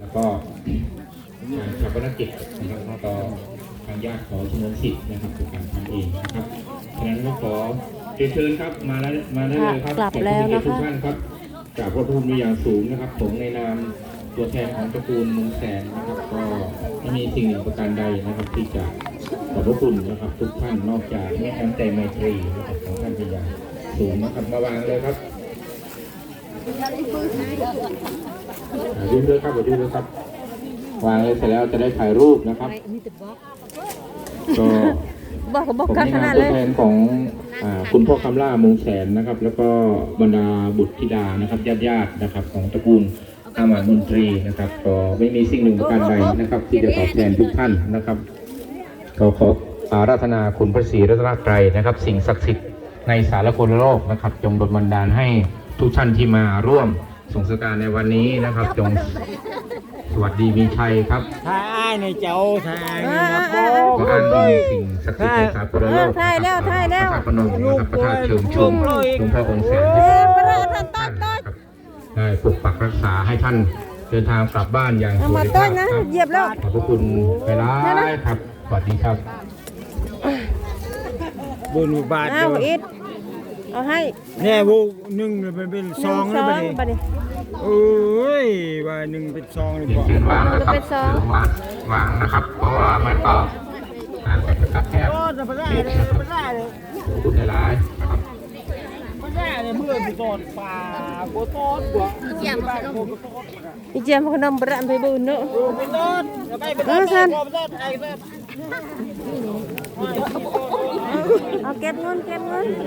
แล้วก็งานชาปนกิจนะครับแล้วก็ทางญาติขอชนวนสิทธิ์นะครับในการทำเองนะครับฉะนั้นก็ขอเรียนเชิญครับมาแล้วมาได้เลยครับกลับแล้วนะคะขอบณทุกท่านครับกราบพระพุทธมีอย่างสูงนะครับ ผมในนามตัวแทนของตระกูลเมุงแสนนะครับก็ไม่มีสิ่งหนึ่งประการใดนะครับที่จะขอบพระคุณนะครับ ทุกท่านนอกจากแม่น้ำใจไมตรีนะครับของท่านเป็นอย่างสูงนะครับมาวางเลยครับอ่า ยืนด้วยครับยืนด้วยครับ วางเลยเสร็จแล้วจะได้ถ่ายรูปนะครับก็บอกก็บอกผมกันในขนามนาดตัเลวยแทนของอ่าคุณพ่อคำล่ามงแสนนะครับ แล้วก็บรรดาบุตรธิดานะครับญาติญาติๆนะครับ ของตระกูลอามาตย์มนตรีนะครับ ก็ไม่มีสิ่งหนึ่งประการใดนะครับ ที่จะตอบแทนทุกท่านนะครับก็ขออาราธนาคุณพระศรีรัตนตรัยนะครับ สิ่งศักดิ์สิทธิ์ในสารโคโลกนะครับ จงดลบันดาลให้ ทุกท่านที่มาร่วมส่งสการในวันนี้นะครับ จงสวัสดีมีชัยครับถ้าอ้ายในเจ้าถ้าอ้ายในนะเอพ่ออขออ้างอิงสิ่งศักดิ์สิทธิ์ในสากลโลกถ่ายแล้วถ่ายแล้วพระธาตุพนมนะครับพระธาตุเชิงชุมหลวงพ่อองค์แสนเออพระราชทานต้นต้นครับได้ปกปักรักษาให้ท่านเดินทางกลับบ้านอย่างสเอาวัมาสดิต้ภานพนะครับเหยียบแล้วขอบพระคุณไปร้ายครับสวัสดีครับบุญบาทเอาเดียวอิด เอาให้แน่วูหนึ่งเลยมันเป็นหซนึ่องงเลยสอบัดงนี้บัดนี้โอ้ยว่าหนึ่งเป็นซองเลยเรียนบอกเชิญวางนะครับเป็นซองเชิญวางวางนะครับ เพราะว่ามันก็อ่านแบบกระแทกโอ้จะไปได้เลยไปได้เลยขอบคุณหลายๆนะครับไปได้เลยเพื่อนไปตอดป่าโบตอดกว่าเจียมไปโบตอดอีเจียมขนมบะไปบุญเนอะโอ้ไปตอดไปไปตอดเออท่านไปตอดไอ้ตอดเอาเก็บเงินเก็บเงินโ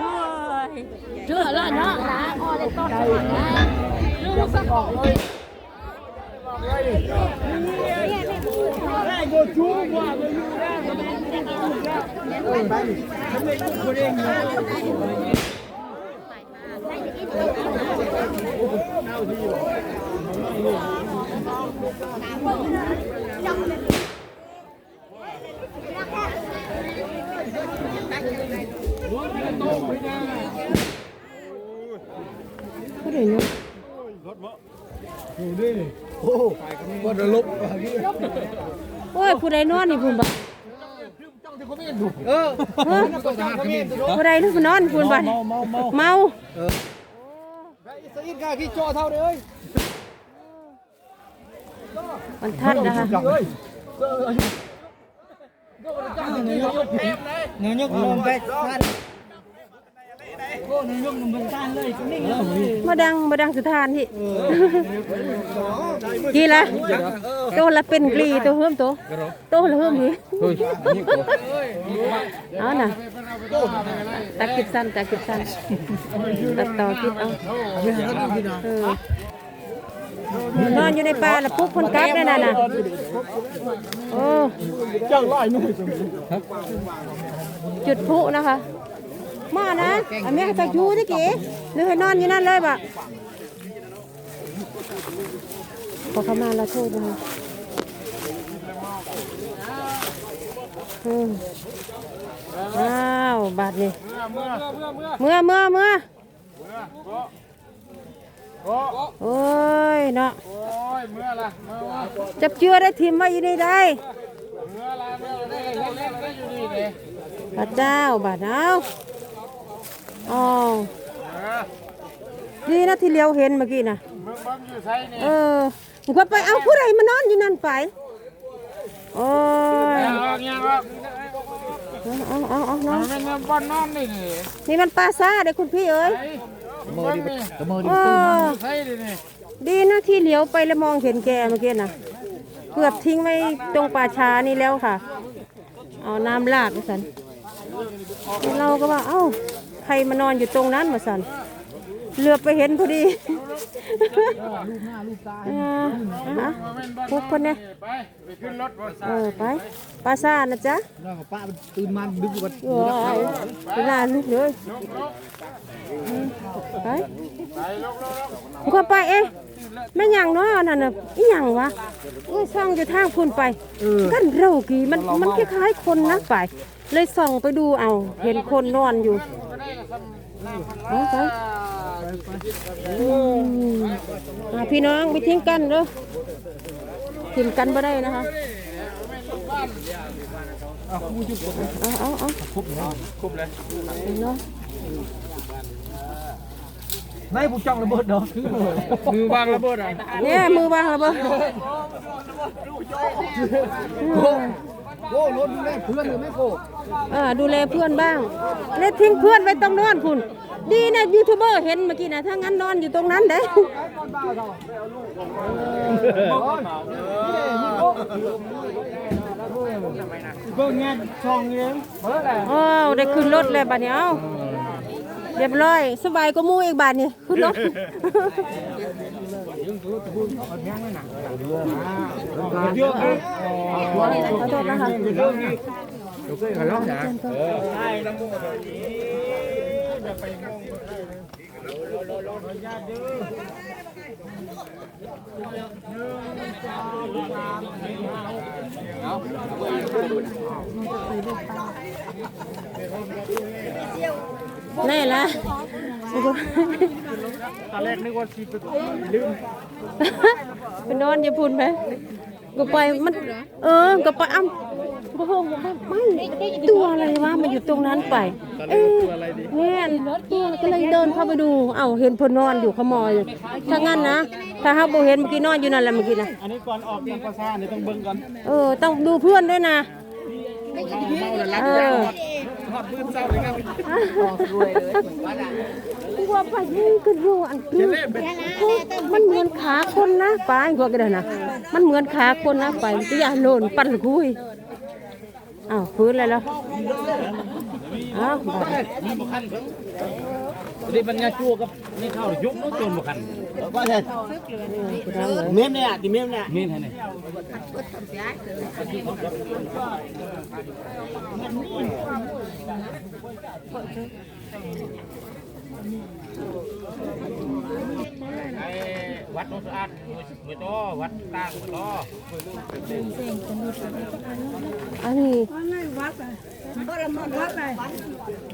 อ้ยเชื่อแล้วเนาะนะออได้ต้นนะได้โบชูกว่าไปอยู่ได้ก็ไม่ได้ไปไปทำไมคน เองเนี่ยผู้ใดเนาะอยู่ดิโอ้วัดลบโอ้ยผู้ใดนอนนี่พุ่นบ่เออผู้ใดนอนพุ่นบ่เมาเมาเมาเมา สอินกาขี้จ่อเท่าเลยมันทัดนะคะเฮ้ยเนื้อยกลงไปท่า มาดังมาดังสุธานที่กี่ละตัวละเป็นกลีตัวเฮิมตัวตัวละเฮิมหีเอาน่ะตักคิดสั้นตักคิดสั้นตัดต่อคิดเอาเออนอนอยู่ในป่าแล้วปุ๊บคนกลับได้น่ะน่ะโอ้จังไรนู่นจุดพลุนะคะ มานะอันนี้จะอยู่ที่กี่หรือให้นอนอยู่นั่นเลยบ่พอเขามาแล้วโทษเลยอืมอ้าวบาดนี่เมื่อเมื่อเมื่อโอ้ยเนาะจับเจือได้ทิมไว้อยู่นี่ได้พระเจ้าบาดเอา อ๋อดีนะที่เลี้ยวเห็นเมื่อกี้นะเออผมก็ไปเอาผู้ใดมานอนอยู่นั่นไปโอ้ยเอาเอาเอาเอาเนาะมันบ้านนอนนี่นี่นี่มันปลาซ่าเด็กคุณพี่เอ้ยมือดิมือดิโอ้ใช่ดินี่ดีนะที่เลี้ยวไปแล้วมองเห็นแกเมื่อกี้นะเกือบทิ้งไว้ตรงป่าช้านี่แล้วค่ะ เอาน้ำลาดมาสันเราก็ว่าเอ้า ใครมานอนอยู่ตรงนั้นมาสันเหลือบไปเห็นพอดีเอออะพุกคนเนี่ยไปไปขึ้นรถบนเออไปปลาซ่านะจ๊ะน้องป้าตื่นมาดึกวันโอ้ยไปลาลูกเลยไปมึงก็ไปเอ๊ะไม่หยังเนาะนั่นน่ะอีหยังวะเอ้ยช่องอยู่ทางพุ่นไปกันเรากี่มันมันคล้ายๆคนนะไป เลยส่องไปดูเอา เห็นคนนอนอยู่เอาไปอืมอ่าพี่น้องไปทิ้งกันเด้อทิ้งกันบ่ได้นะคะ เอาเอาเอาคุบเลยคุบเลยเนาะไม่ผู้จ้องระเบิดดอกมือวางระเบิดอะเนี่ยมือวางแล้วบ่ โอ้รถดูแลเพื่อนหรือไม่โกเออดูแลเพื่อนบ้างแล้วทิ้งเพื่อนไว้ตรงนอนคุณ ดีนะยูทูบเบอร์เห็นเมื่อกี้นะถ้างั้นนอนอยู่ตรงนั้นเด้เบิ่งงานช่องเองเบิดแหละอ้าวได้ขึ้นรถแล้วบัดนี้เอ้าเรียบร้อย สบายก็มู่อีกบาทนี่ขึ้นรถเยอะอะ ขอโทษนะคะเรื่องนี้แน่ละ ตอนแรกนึกว่าสิลืม ไปนอนอย่าพูดไปก็ไปมัน เออก็ไปอ้ำก็เพิ่งไม่ตัวอะไรวะมันอยู่ตรงนั้นไปเอ๊ะแม่นตัวก็เลยเดินเข้าไปดู เอ้าเห็นเพนนอนอยู่ขโมยถ้างั้นนะถ้าเฮาบ่เห็นเมื่อกี้นอนอยู่นั่นแหละเมื่อกี้นะอันนี้ก่อนออกยังภาษาเนี่ยต้องเบิ่งก่อนเออต้องดูเพื่อนด้วยนะเออทอดพื้นเศร้าเลยครับว่าไปนี่ก็รู้อันคือมันเหมือนขาคนนะไปพวกกันนะมันเหมือนขาคนนะไปจะอย่าโลนปั่นคุยอ้าวฟื้นเลยแล้วอ้าวบัดนี่บ่คันนี่ปัญญาจั่วกับนี่เข้ายุบ nó จนบ่คันก็ใช่เมมเนี่ยดิเมมเนี่ยเมมให้นี่ วัดโนสะอาดมือโตวัดตั้งมือโตอันนี้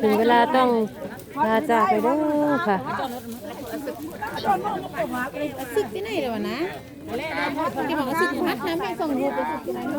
ถึงเวลาต้องลาจากไปเด้อค่ะสึกที่ไหนเลยวะนะที่บอกว่าสึกพัดน้ำไม่ส่งรูปไปสึกที่ไหนโน่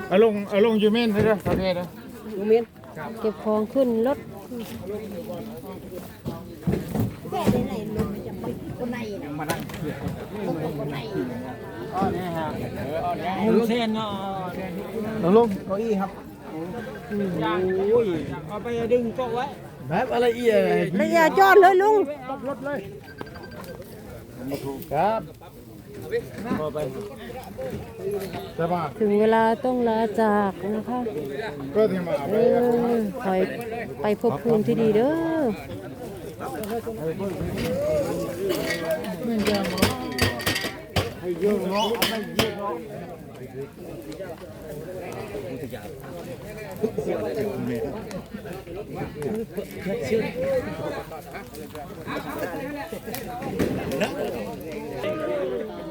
เอาลงเอาลงยูเมนให้ด้วยประเทศนะเก็บของขึ้นรถลุงเชนเนาะลงลงเก้าอี้ครับโอ้ยเอาไปดึงโต๊ะไว้แบบอะไรอีกแล้วอย่าจอดเลยลุงรถเลยครับพอไปใช่ป่ะ ถึงเวลาต้องลาจากนะคะก็ที่มาเออคอยไปพบภูมิที่ดีเด้อเ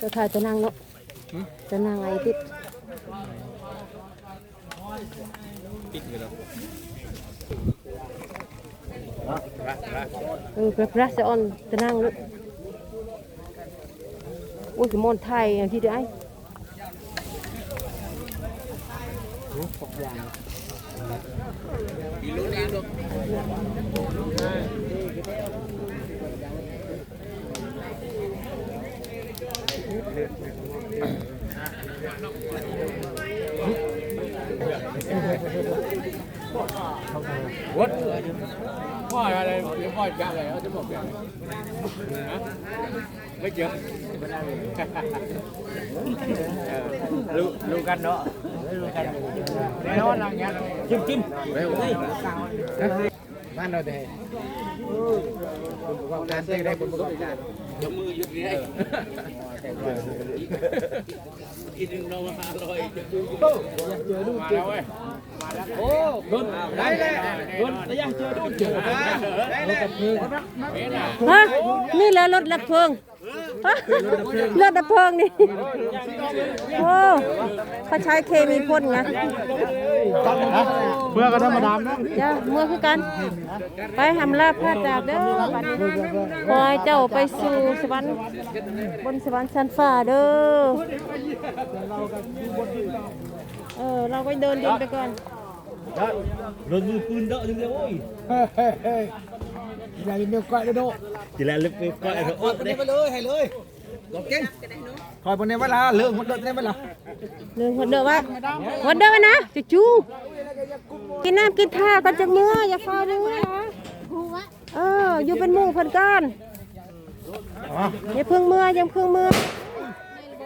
จะถ่ายจะนั่งเนาะจะนั่งไอ้ติดเออพระพระจะอ่อนจะนั่งลูกโอ้ยสมนไทยอย่างที่ได้วัดพ่ออะไร เดี๋ยวพ่อจะอะไรเขาจะบอกอย่ เราดันแน่นอนอย่างเงี้ยจิ้มจิ้มเร็วบ้านเราแต่ความการเต้ได้ผลประกอบการยกมือหยุดนี่อีกหนึ่งเรามาอร่อยเจอลูกเจอเว้ยโอ้ดุนได้เลยดุนแต่ยังเจอดุนเจอได้เลยฮะนี่แหละรถลับเพลิง ฮะรถดับเพลิงนี่ โอ้เขาใช้เคมีพ่นไงเพื่อก็ธรรมดานะจ้าเมื่อคือกัน ไปหำลาพระจากเด้อบัดนี้ขอให้เจ้าไปสู่สวรรค์บนสวรรค์ชั้นฟ้าเด้อ เออ เราไปเดินดินไปก่อนรถมือปืนเด้อจังเลยโอ้อย่าเลี้วยโดจีแล้วลึกไปก็ไอ้โอ้ดไปเลยให้เลยกเก่งคอยบนในเวลาเรื่องหมดในเวลาหนึ่งหัวเด้อว่าหัวเด้อนะจูจูกินน้ำกินท่าก่อนจะเมื่ออย่าฟ้าเมื่อนะเอออยู่เป็นหมู่เพิ่นกันอย่าเพิ่งเมื่อย่าเพิ่งเมื่อ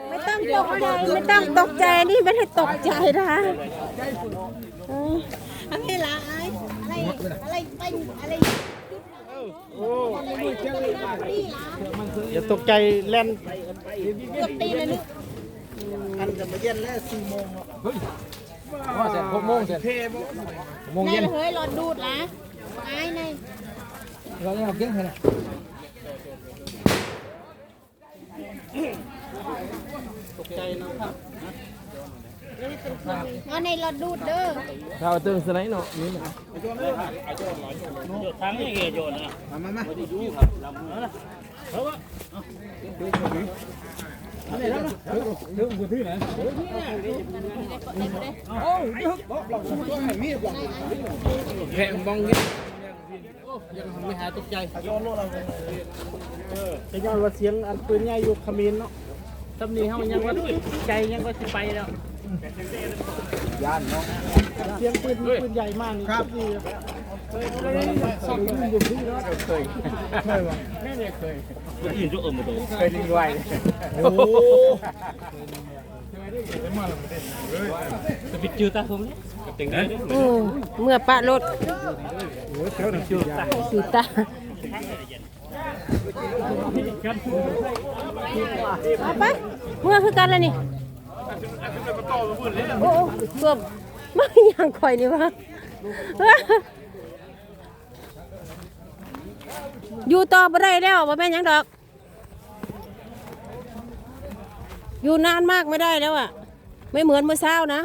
ไม่ต้องตกใจไม่ต้องตกใจนี่ไม่ได้ตกใจนะอออันนี้ละไอ้อะไรอะไรเป็นอะไร อย่าตกใจแล่นเกือบตีเลยนึกอันจะมาเย็นแล้วสี่โมงเฮ้ยว่าเสร็จหกโมงเสร็จหกโมงเย็นเฮ้ยหลอดูดละไอ้ในเราจะเอาเก่งขนาดตกให้นะครับ เอาในหลอดดูดเด้อข้าวตึงสไลด์เนาะนี่นะทั้งนี้เกยโยนนะมามามาแข่งบองนี่ยังไม่หาตกใจจะย้อนว่าเสียงอันปืนใหญ่อยู่ขมิ้นเนาะตำนี้เฮายังว่าใจยังก็สิไปแล้ว ย่านเนาะเสียงปืนปืนใหญ่มากครับเคยสอบปืนอยู่ที่เนาะเคยเคยว่ะแม่เนี่ยเคยยิงจุกเอิมมาตัวเคยยิงไว้โอ้จะปิดจืดตาผมกับติงได้อืมเมื่อปะรถโอ้ยเท่านั้นจืดตาสีตาเอาไปเมื่อคือกันแล้วนี่ โอ้เกือบไม่ยังข่อยนี่วะอยู่ต่อไปได้แล้วบ่แม่นยังดอก อยู่นานมากไม่ได้แล้วอะ ไม่เหมือนเมื่อเช้านะ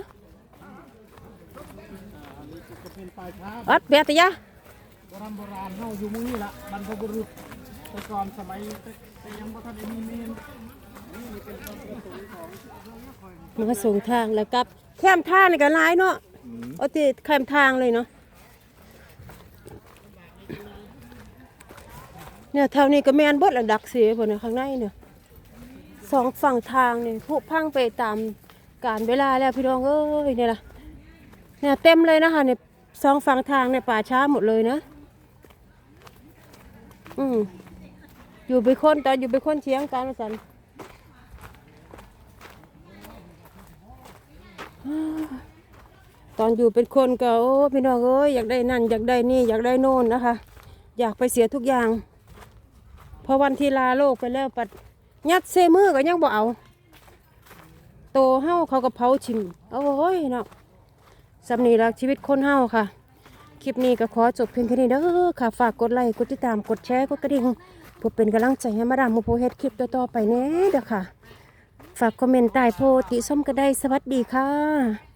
อัดเบียตยะโบราณโบราณเฮาอยู่มุ้งนี่ละบรรพบุรุษแต่ก่อนสมัยแต่ยังบ่ทันได้มีเมนนี่เป็นความั นก็ส่งทางแล้วกลับแคมทางนี่ก็หลายเนาะเอาติแคมทางเลยเนาะเนี่ยแถวนี้ก็แมนบดละดักเสียบนข้างในเนี่ยสองฝั่งทางเนี่ยผุพังไปตามการเวลาแล้วพี่น้องเอ้ยเนี่ยล่ะเนี่ยเต็มเลยนะคะเนี่ยสองฝั่งทางเนี่ยป่าช้าหมดเลยนะอืมอยู่ไปคนตอนอยู่ไปคนเชียงกันมาสัน ตอนอยู่เป็นคนก็โอ้พี่น้องเอ้ยอยากได้นั่นอยากได้นี่อยากได้โน่นนะคะ อยากไปเสียทุกอย่าง พอวันทีลาโลกไปแล้วปัดยัดเซมือก็ยังบ่เอา โตเฮาเขาก็เผาชิมโอ้ยเนาะสำนีรักชีวิตคนเฮาค่ะ คลิปนี้ก็ขอจบเพียงแค่นี้เด้อค่ะ ฝากกดไลค์กดติดตามกดแชร์กดกระดิ่งเพื่อเป็นกำลังใจให้มาดามโมโพเฮ็ดคลิปต่อๆไปแน่เด้อค่ะ ฝากคอมเมนต์ใต้โพสต์ติส้มก็ได้สวัสดีค่ะ